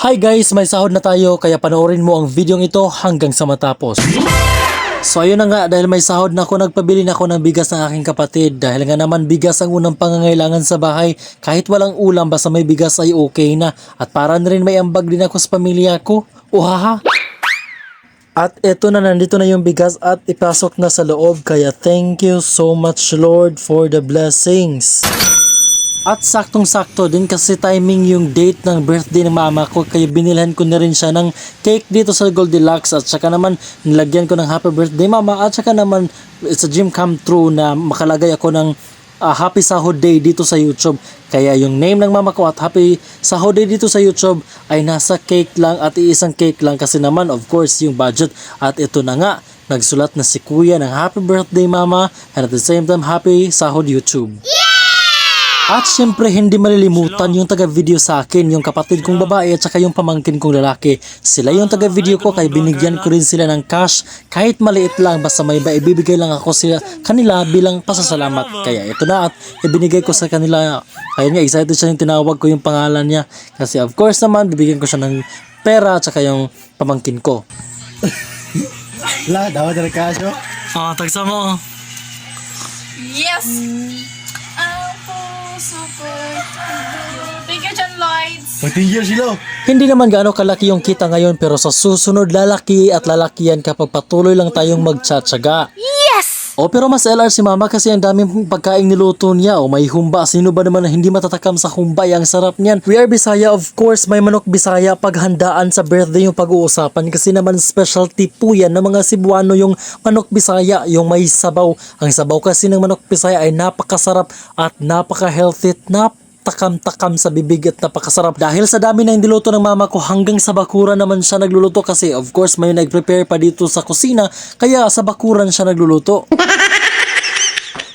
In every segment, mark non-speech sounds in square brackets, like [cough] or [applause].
Hi guys, may sahod na tayo kaya panoorin mo ang videong ito hanggang sa matapos. So ayun na nga, dahil may sahod na ako, nagpabili na ako ng bigas ng aking kapatid. Dahil nga naman bigas ang unang pangangailangan sa bahay. Kahit walang ulam, basta may bigas ay okay na. At para na rin may ambag din ako sa pamilya ko. Uhaha! At eto na, nandito na yung bigas at ipasok na sa loob. Kaya thank you so much Lord for the blessings. At saktong-sakto din kasi timing yung date ng birthday ng mama ko kaya binilhan ko na rin siya ng cake dito sa Goldilocks. At saka naman nilagyan ko ng happy birthday mama. At saka naman it's a dream come true na makalagay ako ng ah, happy sahod day dito sa YouTube. Kaya yung name ng mama ko at happy sahod day dito sa YouTube ay nasa cake lang at iisang cake lang. Kasi naman of course yung budget. At ito na nga nagsulat na si kuya ng happy birthday mama. And at the same time happy sahod YouTube. At syempre hindi malilimutan yung taga-video sa akin, yung kapatid kong babae at saka yung pamangkin kong lalaki. Sila yung taga-video ko kaya binigyan ko rin sila ng cash kahit maliit lang basta may ba ibibigay lang ako sila kanila bilang pasasalamat. Kaya ito na at ibinigay ko sa kanila. Kaya nga excited siya yung tinawag ko yung pangalan niya. Kasi of course naman bibigyan ko siya ng pera at saka yung pamangkin ko. Wala, dapat na kasyo. Ah, tagsa mo. Yes! Super. Thank you, John Lloyds. Mag-tingin sila. Hindi naman gaano kalaki yung kita ngayon pero sa susunod lalaki at lalaki yan kapag patuloy lang tayong magtsatsaga. Yes! O pero mas LR si mama kasi ang daming pagkain niluto niya. O may humba. Sino ba naman na hindi matatakam sa humbay? Ang sarap niyan. We are Bisaya of course. May manok Bisaya paghandaan sa birthday yung pag-uusapan. Kasi naman specialty po yan ng mga Cebuano yung manok Bisaya. Yung may sabaw. Ang sabaw kasi ng manok Bisaya ay napakasarap at napaka-healthy at nap takam-takam sa bibig at napakasarap. Dahil sa dami na niluto ng mama ko hanggang sa bakuran naman siya nagluluto kasi of course may nag-prepare pa dito sa kusina kaya sa bakuran siya nagluluto. [laughs]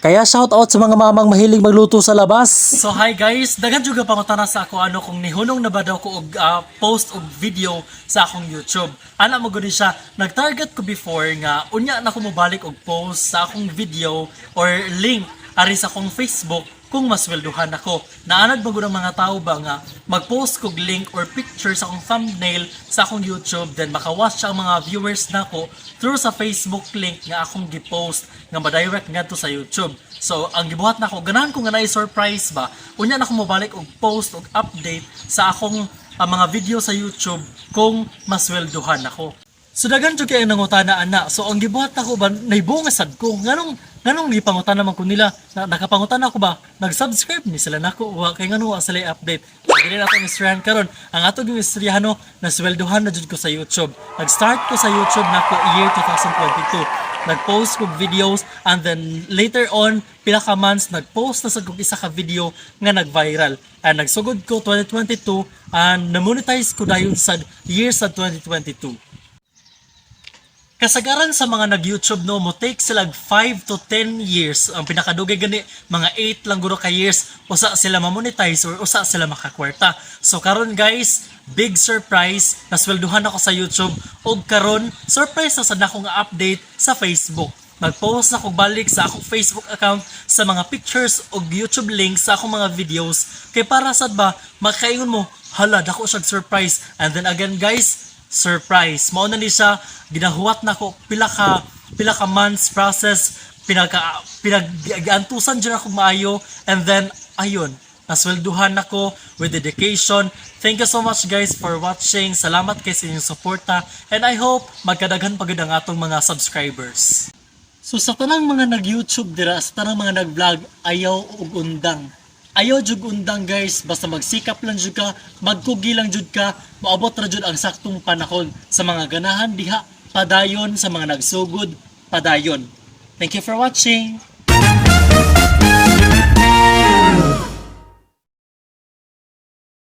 Kaya shout out sa mga mamang mahilig magluto sa labas. So hi guys, dagan juga pangutana sa ako ano kung nihunong na ba daw ko og ah, post og video sa akong YouTube. Ana mo gud siya, nag-target ko before nga unya na ko mobalik og post sa akong video or link ari sa akong Facebook kung maswelduhan ako. Naanad ba ang mga tao ba nga mag-post kog link or picture sa akong thumbnail sa akong YouTube then makawatch ang mga viewers nako through sa Facebook link nga akong gi-post nga ma-direct ngadto sa YouTube. So ang gibuhat nako ganahan ko nga naay surprise ba. Unya na ko mobalik og post og update sa akong ah, mga video sa YouTube kung maswelduhan ako. So daghan jud kay nangutana ana. So ang gibuhat nako ba naibunga sad ko. Nganong nganong gipangutan naman ko nila. Na, nakapangutan ako ba? Nag-subscribe ni sila nako. Wa kay ngano wa update. So dili nato ang istoryahan karon. Ang ato yung istoryahan no, naswelduhan na jud ko sa YouTube. Nag-start ko sa YouTube nako year 2022. Nag-post kog videos and then later on pila ka months nag-post na sad kog isa ka video nga nag-viral. And nagsugod ko 2022 and na-monetize ko dayon sa year sa 2022. Kasagaran sa mga nag-YouTube no mo take sila 5 to 10 years ang pinakadugay gani mga 8 lang guro ka years usa sila ma-monetize or usa sila makakwarta. So karon guys, big surprise naswelduhan ako sa YouTube ug karon surprise na sad nako nga update sa Facebook. Nag-post na ko balik sa akong Facebook account sa mga pictures o YouTube links sa akong mga videos kay para sad ba makaingon mo hala dako siya surprise and then again guys surprise. Mao na ni siya ginahuwat na ko pila ka pila ka months process pinagka pinag-antusan dyan ako maayo and then ayun naswelduhan nako with dedication. Thank you so much guys for watching. Salamat kay sa inyong suporta and I hope magkadaghan pagod ang atong mga subscribers. So sa tanang mga nag-YouTube dira, sa tanang mga nag-vlog, ayaw ug undang. Ayaw jud undang guys, basta magsikap lang jud ka, magkugi lang jud ka, maabot ra jud ang saktong panahon sa mga ganahan diha, padayon sa mga nagsugod, padayon. Thank you for watching.